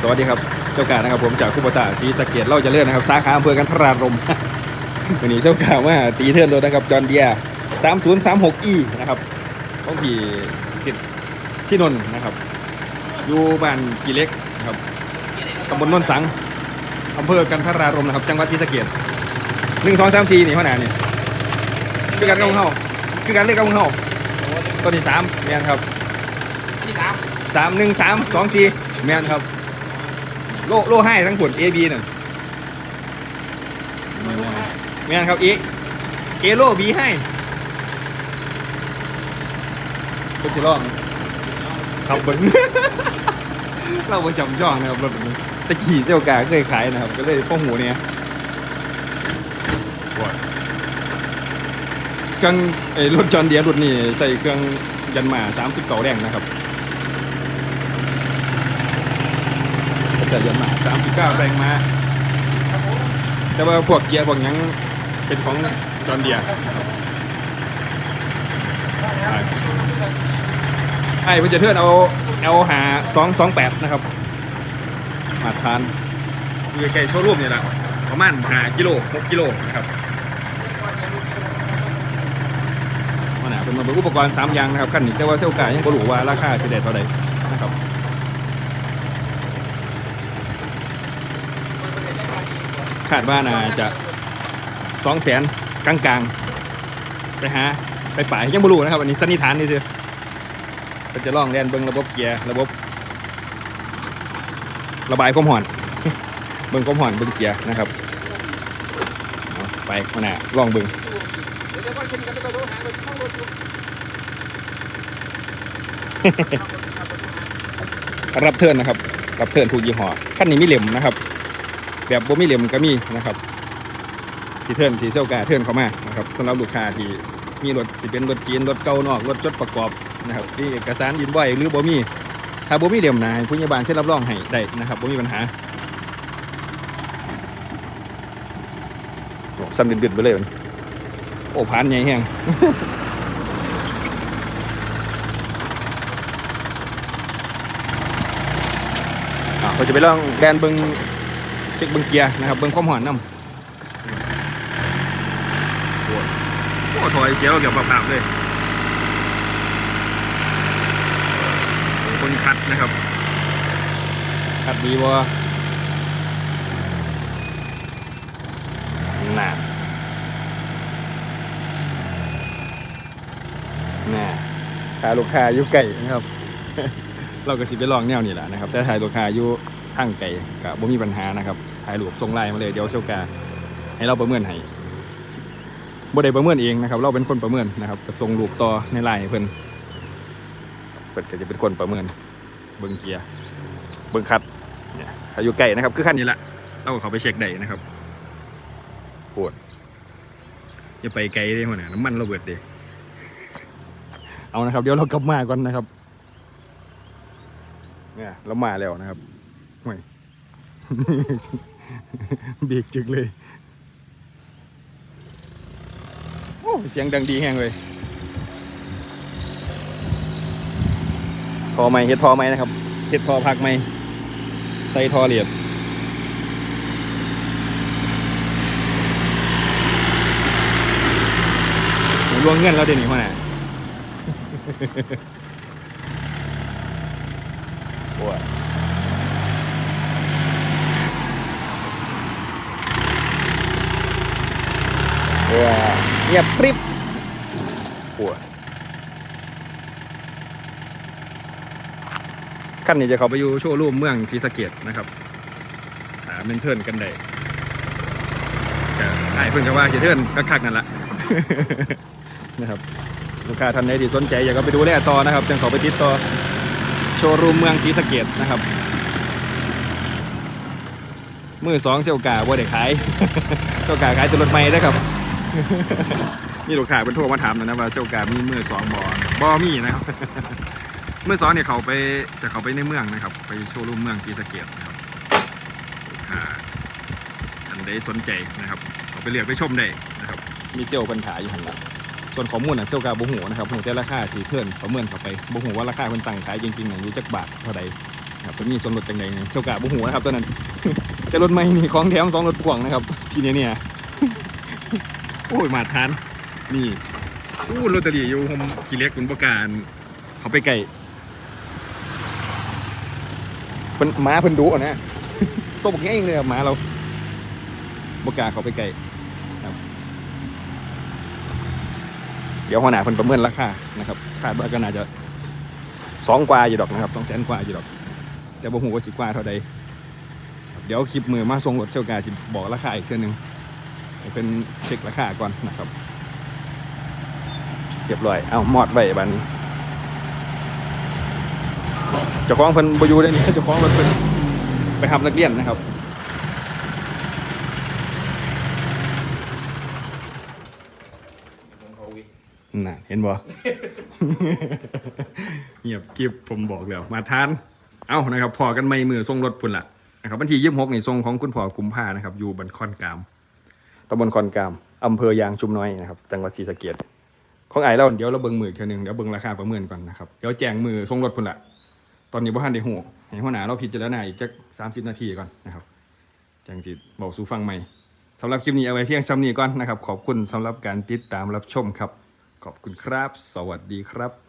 สวัสดีครับเจ้ากานะครับผมจากคุปตาศรีสะเกดเราจะเลื่อนนะครับสาขาอำเภอกันทรารมวันนี้เจ้ากาว่าตีเทิร์นรถนะครับจอห์นเดีย3036 e นะครับต้องขี่สิทธิ์ที่นนท์นะครับ อยู่บ้านขี่เล็กนะครับตำบลโนนสังอำเภอกันทรารมนะครับ จังหวัดศรีสะเกดหนึ่งสองสามสี่นี่ข้อหนานี่คือการเล่าของเฮาคือการเล่นกับของเฮาตัวที่สามแมนครับที่สามสามหนึ่งสามสองสี่แมนครับ โลโลให้ทั้งผล A B น่ะแมนครับเอเอโล B ให้เป็นสิลองครับเบิ้งเราประจำช่องนะครับรถนี้ตะขี่เซี่ยวกาเคยขายนะครับ ก็เลยพ่อหูเนี่ยเครื่องไอ้รถจอนเดียรถนี่ใส่เครื่องยันหมา30เก่าแรงนะครับ ใส่ยันหมา39แรงมา แต่ว่าพวกเกียร์พวกยังเป็นของจอนเดียไอ้เพิ่นจะเทิร์นเอาเอาหา228นะครับ มาทานอยู่ใกล้ๆโชว์รูมนี่แหละประมาณ5กิโล6กิโลนะครับมาหนเป็นมาเป็นอุปกรณ์3อย่างนะครับขั้นนี้แต่ว่าเซลกายังบ่รู้ว่าราคาจะได้เท่าใดนะครับ คาดว่าน่าจะสองแสนกลางๆ ไปหาไปป่ายยังไม่รู้นะครับอันนี้สันนิษฐานนี่คือก็จะลองเรียนเบิ้งระบบเกียร์ระบบ ระบายความห่อน เบิ้งความห่อนเบิ้งเกียร์นะครับไปมาหน้าลองเบิ้งเดี๋ยวจะว่าคุณกันไปดูหางรับเทิร์นนะครับ รับเทิร์นถูกยี่ห้อขั้นนี้ไมีเหลี่ยมนะครับ แบบบ่มีเหลี่ยมก็มีนะครับที่เทิร์นที่เซลกาเทิร์นเข้ามานะครับสำหรับลูกค้าที่มีรถสิเป็นรถจีนรถเก่านอกรถจดประกอบนะครับที่เอกสารยินไว้หรือบ่มีถ้าบ่มีเหลี่ยมหนาให้ผู้ใหญ่บ้านเช็ดรับรองให้ได้นะครับบ่มีปัญหาโอ้ซ้ำดึดๆไปเลยมันโอ้ผ่านใหญ่แฮงอ่าเราจะไปลองแดนเบิง เช็คเบิงเกียร์นะครับเบิงความหอนน้ำโอ้โอ้ถอยเสียวเกี่ยวกับแบบเลยคนคัดนะครับ คัดดีวะน่าน่าขาลูกค้าอยู่ไก่นะครับ เราก็สิไปลองแนวนี้แหละนะครับ แต่ถ่ายลูกค้าอยู่ ทางไกลกับบ่มีปัญหานะครับถ่ายรูปส่งไลน์มาเลยเดี๋ยวเชียวกาให้เราประเมินให้บ่ได้ประเมินเองนะครับ เราเป็นคนประเมินนะครับส่งรูปต่อในไลน์เพิ่นเพิ่นก็จะเป็นคนประเมิน เบิ่งเกียร์เบิ่งคัดเนี่ยถ้ายู่ไกลนะครับคือคันนี้แหละเราก็เขาไปเช็คได้นะครับปวดอย่าไปไกลเลยหัวหน้าน้ำมันเราเบิดด้เอานะครับ เดี๋ยวเรากลับมาก่อนนะครับเนี่ยเรามาแล้วนะครับ ห่วยเบรกจึกเลย โอ้เสียงดังดีแฮงเลยทอไหมเฮ็ดทอไหมนะครับเฮ็ดทอพักไหมใส่ทอเหลียดลวงเงินแล้วเดี๋ยวนี้พ่อน่ะปวดเออ เงียบปริบปวดขั้นนี้จะเขาไปอยู่โชว์รูมเมืองศรีสะเกดนะครับ หาเมนเทิร์นกันได้ก็ไอ้เพิ่นก็ว่าจะเทิร์นก็คักนั่นละนะครับลูกค้าท่านใดที่สนใจอยากก็ไปดูแลต่อนะครับจังเขาไปติดต่อโชว์รูมเมืองศรีสะเกดนะครับมือสองเซลกาว่าได้ขายเซลกาขายแตัวรถใหม่นะครับ นี่ลูกค้าเป็นโทรมาถามนะนะว่าเซลกามีมือสองบอบอมีนะครับ มือสองเนี่ยเขาไปจะเขาไปในเมืองนะครับ ไปโชว์รูมเมืองศรีสเกดนะครับลูกค้าท่านใดสนใจนะครับเขาไปเลือกไปชมได้นะครับ มีเซลล์ปัญหาอยู่หันหลังส่วนข้อมูลน่ะเซลกาบ่หูนะครับหูแต่ราคาที่เพื่อนประเมินเขาไปบ่หูว่าราคาเพิ่นตั้งขายจริงๆน่ะอยู่จักบาทเท่าใดนะครับเป็นมีส่วนลดจังใดเนี่ยเช่ากะบุหัวนะครับตัวนั้นแต่รถไม่นี่ของแถมสองรถพ่วงนะครับ ทีนี้เนี่ย โอ้ยมาทาน นี่อู้ลอตเตอรี่อยู่ผมขี่เล็กคุณประการเขาไปไก่เพิ่นหม้าเพิ่นดุอะนะตัวบอกง่ายเองเลยอะหมาเราประกาเขาไปไก่เดี๋ยวหัวหน้าเพิ่นประเมินราคานะครับคาดว่าก็น่าจะสองกว่าอยู่ดอกนะครับสองแสนกว่าอยู่ดอก แต่บ่ฮู้ว่าสิกว่าเท่าใดเดี๋ยวคลิปมือมาส่งรถเชี่ยวกาสิบอกราคาอีกเทื่อนึง เป็นเช็คราคาก่อนนะครับเรียบร้อยเอามอดไว้บันี้เจ้องเพิ่นบอยู่ได้นี่เจ้าของรถเพิ่นไปทำนักเรียนนะครับน่ะเห็นบ่เงียบกิบผมบอกแล้วมาทาน เอ้านะครับพอกันไม่มือส่งรถพุ่นละนะครับวันที่ยี่สิบหกนี่ส่งของคุณพ่อกุมภานะครับ อยู่บันคอนกาม ตำบลคอนกามอำเภอยางชุมน้อยนะครับ จังหวัดศรีสะเกษของไอ้เราเดี๋ยวเราเบิ่งมือเทีนึงเดี๋ยวเบิ่งราคาประเมินก่อนนะครับเดี๋ยวแจ้งมือส่งรถพุ่นละตอนนี้บ่ทันได้หูให้หัวหน้าเราพิจารณาอีกจักสามสิบนาทีก่อนนะครับแจงสิตบอกสู่ฟังใหม่สำหรับคลิปนี้เอาไว้เพียงซ้ำนี้ก่อนนะครับ ขอบคุณสำหรับการติดตามรับชมครับ ขอบคุณครับ สวัสดีครับ